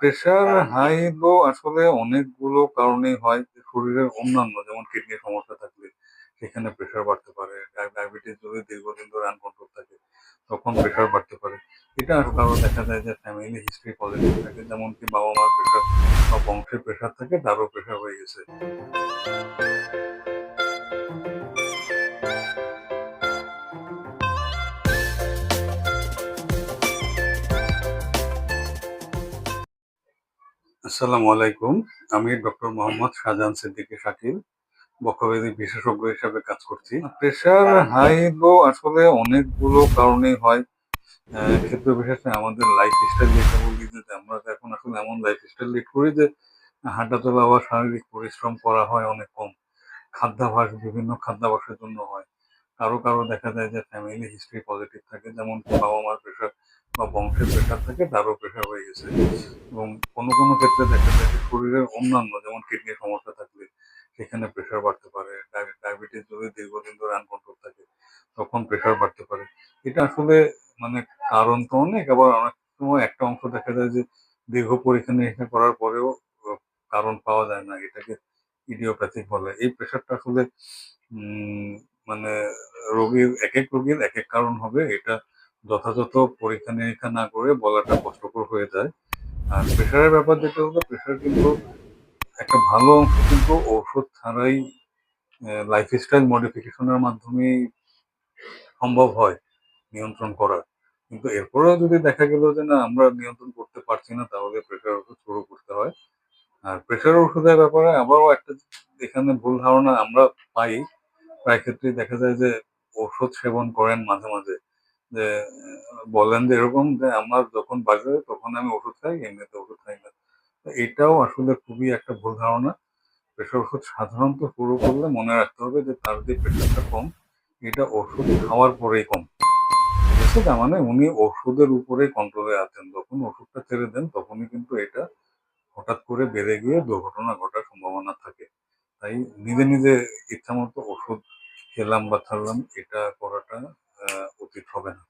Pressure high low আসলে অনেকগুলো কারণেই হয়। শরীরের অন্যান্য যেমন কিডনির সমস্যা থাকলে সেখানে প্রেশার বাড়তে পারে। ডায় ডায়াবেটিস যদি দীর্ঘদিন ধরে আনকন্ট্রোল থাকে তখন প্রেশার বাড়তে পারে। এটা আর কারও দেখা যায় যে ফ্যামিলি হিস্ট্রি পজিটিভ থাকে যেমন কি বাবা-মার প্রেশার বা বংশের প্রেশার থাকে তারও প্রেশার হয়ে গেছে। আসসালামু আলাইকুম। আমি ডক্টর মোহাম্মদ শাহজাহান সিদ্দিকী শাকিল। বক্ষব্যাধি বিশেষজ্ঞ হিসেবে কাজ করছি। প্রেশার হাই লো আসলে অনেকগুলো কারণেই হয়। ক্ষেত্র বিশেষে আমাদের লাইফস্টাইল যেটা বলি যে আমরা এখন আসলে এমন লাইফ স্টাইল লিড করি যে হাঁটাচলা বা শারীরিক পরিশ্রম করা হয় অনেক কম। খাদ্যাভাস বিভিন্ন খাদ্যাভ্যাসের জন্য হয়। কারও, কারও দেখা যায় যে ফ্যামিলি হিস্ট্রি পজিটিভ থাকে যেমন বাবা-মার প্রেশার বা বংশের প্রেশার থাকে তারও প্রেশার হয়ে গেছে। এবং কোনো, কোনো ক্ষেত্রে দেখা যায় যে শরীরের অন্যান্য যেমন কিডনির সমস্যা থাকলে সেখানে প্রেশার বাড়তে পারে। ডায় ডায়াবেটিস যদি দীর্ঘদিন ধরে আনকন্ট্রোল থাকে তখন প্রেশার বাড়তে পারে। এটা আসলে মানে কারণ তো অনেক আবার অনেক সময় একটা অংশ দেখা যায় যে দীর্ঘ পরীক্ষা-নিরীক্ষা করার পরেও কারণ পাওয়া যায় না। এটাকে ইডিওপ্যাথিক বলে। এই প্রেশারটা আসলে মানে রোগীর এক এক রোগীর এক এক কারণ হবে। এটা যথাযথ পরীক্ষা-নিরীক্ষা না করে বলাটা কষ্টকর হয়ে যায়। আর প্রেশারের ব্যাপার যেটা হলো প্রেশার কিন্তু একটা ভালো অংশ কিন্তু ঔষধ ছাড়াই অ্যা লাইফস্টাইল মডিফিকেশন এর মাধ্যমেই সম্ভব হয় নিয়ন্ত্রণ করা। কিন্তু এরপরেও যদি দেখা গেল যে না আমরা নিয়ন্ত্রণ করতে পারছি না তাহলে প্রেশার ওষুধ শুরু করতে হয়। আর প্রেশার ওষুধের ব্যাপারে আবারও একটা এখানে ভুল ধারণা আমরা পাই। প্রায় ক্ষেত্রেই দেখা যায় যে ওষুধ সেবন করেন মাঝে, মাঝে। বলেন যে এরকম যে আমার যখন বাজে তখন আমি ওষুধ খাই, এমনিতে ওষুধ খাই না। এটাও আসলে খুবই একটা ভুল ধারণা। প্রেশার ওষুধ সাধারণত শুরু করলে মনে রাখতে হবে যে তার যে প্রেশারটা কম এটা ওষুধ খাওয়ার পরেই কম। তার মানে উনি ওষুধের উপরেই কন্ট্রোলে আছেন। যখন ওষুধটা ছেড়ে দেন তখনই কিন্তু এটা হঠাৎ করে বেড়ে গিয়ে দুর্ঘটনা ঘটার সম্ভাবনা থাকে। তাই নিজে, নিজে ইচ্ছামত ওষুধ খেলাম বা ছাড়লাম এটা করাটা উচিত হবে না।